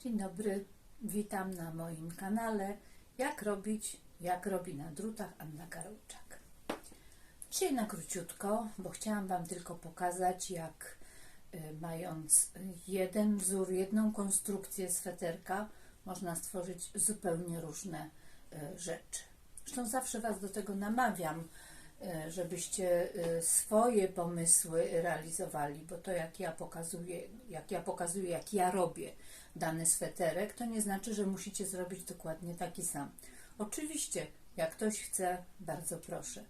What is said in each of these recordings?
Dzień dobry, witam na moim kanale Jak robić, jak robi na drutach Anna Karolczak. Dzisiaj na króciutko, bo chciałam Wam tylko pokazać jak y, mając jeden wzór, jedną konstrukcję sweterka można stworzyć zupełnie różne y, rzeczy. Zresztą zawsze Was do tego namawiam, żebyście y, swoje pomysły realizowali, bo to jak ja pokazuję, jak ja pokazuję, jak ja robię dany sweterek, to nie znaczy, że musicie zrobić dokładnie taki sam. Oczywiście, jak ktoś chce, bardzo proszę,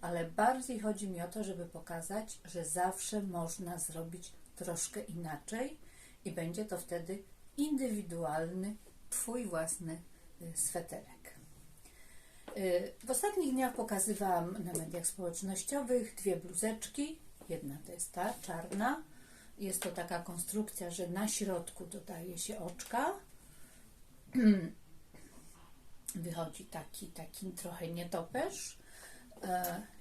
ale bardziej chodzi mi o to, żeby pokazać, że zawsze można zrobić troszkę inaczej i będzie to wtedy indywidualny, Twój własny y, sweterek. Y, W ostatnich dniach pokazywałam na mediach społecznościowych dwie bluzeczki. Jedna to jest ta czarna. Jest to taka konstrukcja, że na środku dodaje się oczka. Wychodzi taki, taki trochę nietoperz.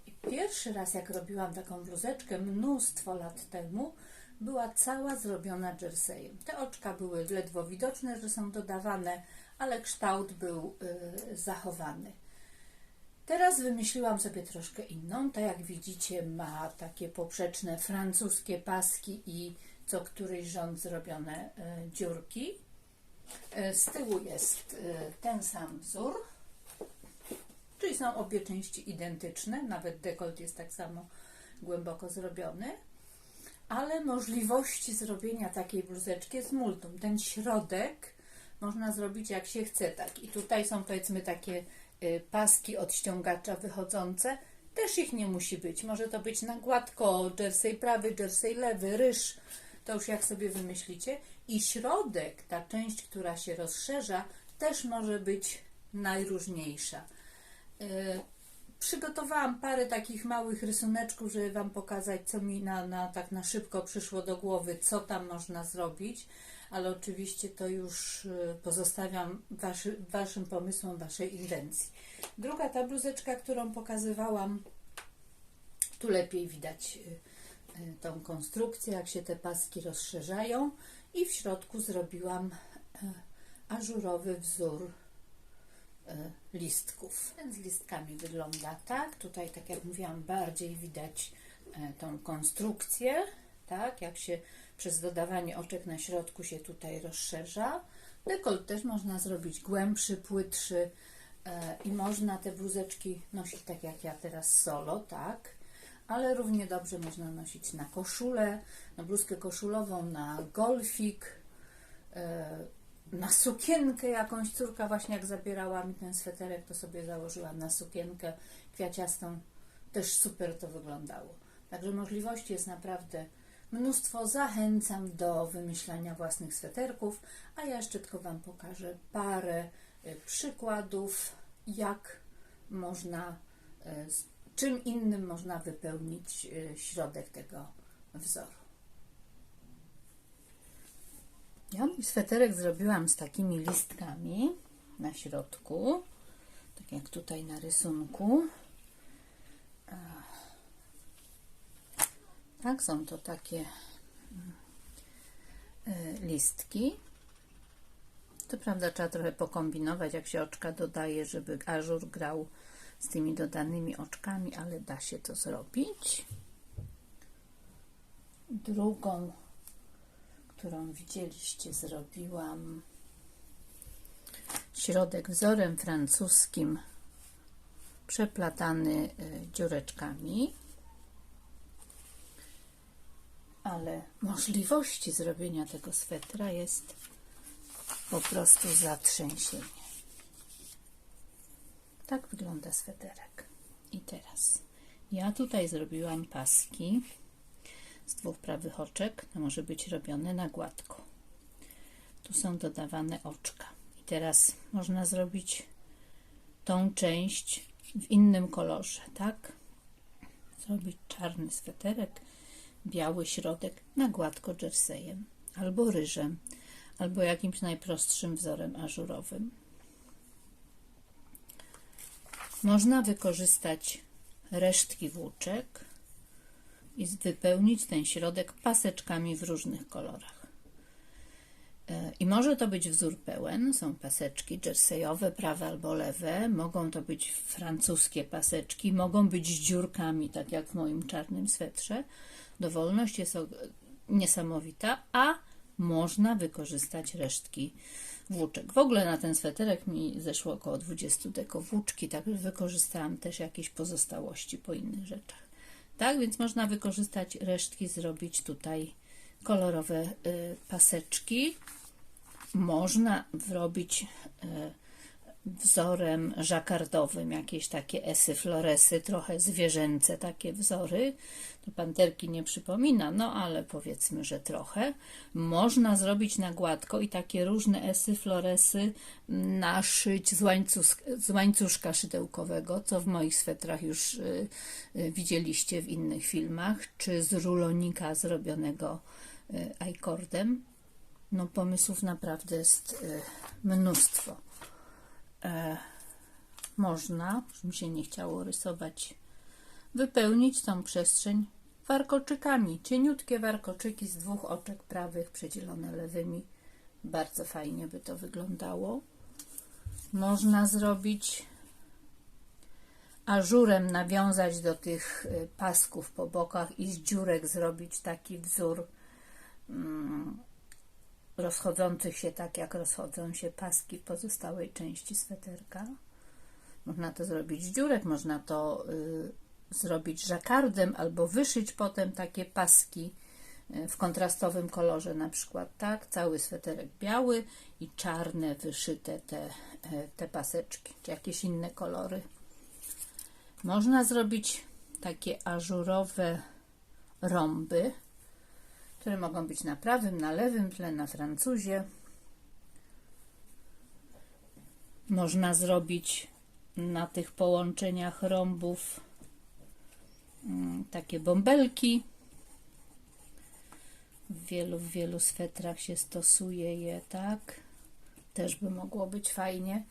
I Pierwszy raz, jak robiłam taką bluzeczkę mnóstwo lat temu, była cała zrobiona jerseyem. Te oczka były ledwo widoczne, że są dodawane, ale kształt był y, zachowany. Teraz wymyśliłam sobie troszkę inną. Tak jak widzicie, ma takie poprzeczne francuskie paski i co któryś rząd zrobione y, dziurki. Y, Z tyłu jest y, ten sam wzór, czyli są obie części identyczne, nawet dekolt jest tak samo głęboko zrobiony, ale możliwości zrobienia takiej bluzeczki jest multum. Ten środek można zrobić jak się chce, tak. I tutaj są powiedzmy takie paski od ściągacza wychodzące, też ich nie musi być. Może to być na gładko, jersey prawy, jersey lewy, ryż, to już jak sobie wymyślicie. I środek, ta część, która się rozszerza, też może być najróżniejsza. Przygotowałam parę takich małych rysuneczków, żeby Wam pokazać, co mi na, na, tak na szybko przyszło do głowy, co tam można zrobić, ale oczywiście to już y, pozostawiam waszy, Waszym pomysłom, Waszej inwencji. Druga ta bluzeczka, którą pokazywałam, tu lepiej widać y, y, tą konstrukcję, jak się te paski rozszerzają. I w środku zrobiłam ażurowy wzór listków. Ten z listkami wygląda tak. Tutaj, tak jak mówiłam, bardziej widać e, tą konstrukcję, tak, jak się przez dodawanie oczek na środku się tutaj rozszerza. Dekolt też można zrobić głębszy, płytszy e, i można te bluzeczki nosić tak jak ja teraz solo, tak, ale równie dobrze można nosić na koszulę, na bluzkę koszulową, na golfik, e, na sukienkę jakąś. Córka właśnie jak zabierała mi ten sweterek, to sobie założyłam na sukienkę kwiaciastą. Też super to wyglądało. Także możliwości jest naprawdę mnóstwo. Zachęcam do wymyślania własnych sweterków, a ja jeszcze tylko Wam pokażę parę y, przykładów, jak można, y, czym innym można wypełnić y, środek tego wzoru. Ja mój sweterek zrobiłam z takimi listkami na środku, tak jak tutaj na rysunku. Tak, są to takie e, listki. To prawda, trzeba trochę pokombinować, jak się oczka dodaje, żeby ażur grał z tymi dodanymi oczkami, ale da się to zrobić. Drugą którą widzieliście, zrobiłam środek wzorem francuskim przeplatany y, dziureczkami, ale możliwości zrobienia tego swetra jest po prostu zatrzęsienie. Tak wygląda sweterek. I teraz ja tutaj zrobiłam paski z dwóch prawych oczek. To może być robione na gładko. Tu są dodawane oczka. I teraz można zrobić tą część w innym kolorze, tak? Zrobić czarny sweterek, biały środek na gładko jerseyem, albo ryżem, albo jakimś najprostszym wzorem ażurowym. Można wykorzystać resztki włóczek, i wypełnić ten środek paseczkami w różnych kolorach. E, I może to być wzór pełen, są paseczki jerseyowe, prawe albo lewe, mogą to być francuskie paseczki, mogą być z dziurkami, tak jak w moim czarnym swetrze. Dowolność jest niesamowita, a można wykorzystać resztki włóczek. W ogóle na ten sweterek mi zeszło około 20 deko włóczki, tak wykorzystałam też jakieś pozostałości po innych rzeczach. Tak, więc można wykorzystać resztki, zrobić tutaj kolorowe y, paseczki. Można wrobić y, wzorem żakardowym jakieś takie esy, floresy, trochę zwierzęce takie wzory. To panterki nie przypomina, no ale powiedzmy, że trochę. Można zrobić na gładko i takie różne esy, floresy naszyć z, łańcusz, z łańcuszka szydełkowego, co w moich swetrach już y, y, widzieliście w innych filmach, czy z rulonika zrobionego y, ajkordem. No pomysłów naprawdę jest y, mnóstwo e, można, już mi się nie chciało rysować, wypełnić tą przestrzeń warkoczykami. Cieniutkie warkoczyki z dwóch oczek prawych przedzielone lewymi. Bardzo fajnie by to wyglądało. Można zrobić ażurem nawiązać do tych y, pasków po bokach i z dziurek zrobić taki wzór mm, rozchodzących się tak, jak rozchodzą się paski w pozostałej części sweterka. Można to zrobić z dziurek, można to y, zrobić żakardem albo wyszyć potem takie paski y, w kontrastowym kolorze, na przykład tak, cały sweterek biały i czarne wyszyte te, y, te paseczki, czy jakieś inne kolory. Można zrobić takie ażurowe rąby, które mogą być na prawym, na lewym tle, na francuzie. Można zrobić na tych połączeniach rąbów mm, takie bąbelki. W wielu, w wielu swetrach się stosuje je tak. Też by mogło być fajnie.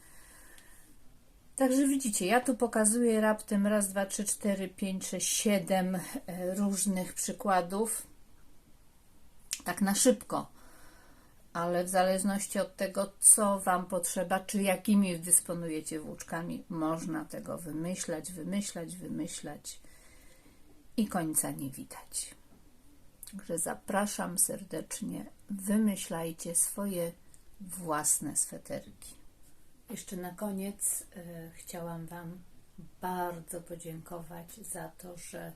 Także widzicie, ja tu pokazuję raptem raz, dwa, trzy, cztery, pięć, sześć, siedem e, różnych przykładów tak na szybko, ale w zależności od tego, co Wam potrzeba, czy jakimi dysponujecie włóczkami, można tego wymyślać, wymyślać, wymyślać i końca nie widać. Także zapraszam serdecznie, wymyślajcie swoje własne sweterki. Jeszcze na koniec e, chciałam Wam bardzo podziękować za to, że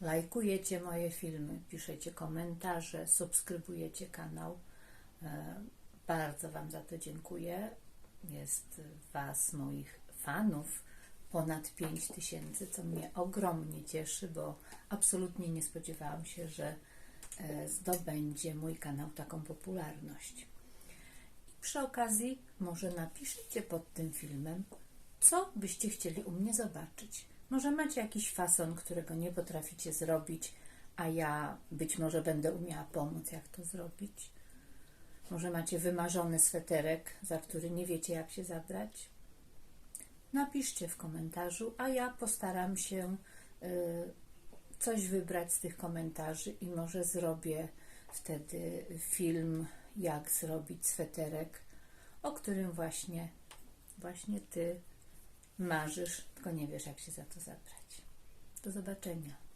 lajkujecie moje filmy, piszecie komentarze, subskrybujecie kanał. E, Bardzo Wam za to dziękuję. Jest Was, moich fanów, ponad 5 tysięcy, co mnie ogromnie cieszy, bo absolutnie nie spodziewałam się, że e, zdobędzie mój kanał taką popularność. I przy okazji może napiszcie pod tym filmem, co byście chcieli u mnie zobaczyć. Może macie jakiś fason, którego nie potraficie zrobić, a ja być może będę umiała pomóc, jak to zrobić. Może macie wymarzony sweterek, za który nie wiecie, jak się zabrać. Napiszcie w komentarzu, a ja postaram się y, coś wybrać z tych komentarzy i może zrobię wtedy film, jak zrobić sweterek, o którym właśnie, właśnie Ty marzysz, tylko nie wiesz, jak się za to zabrać. Do zobaczenia.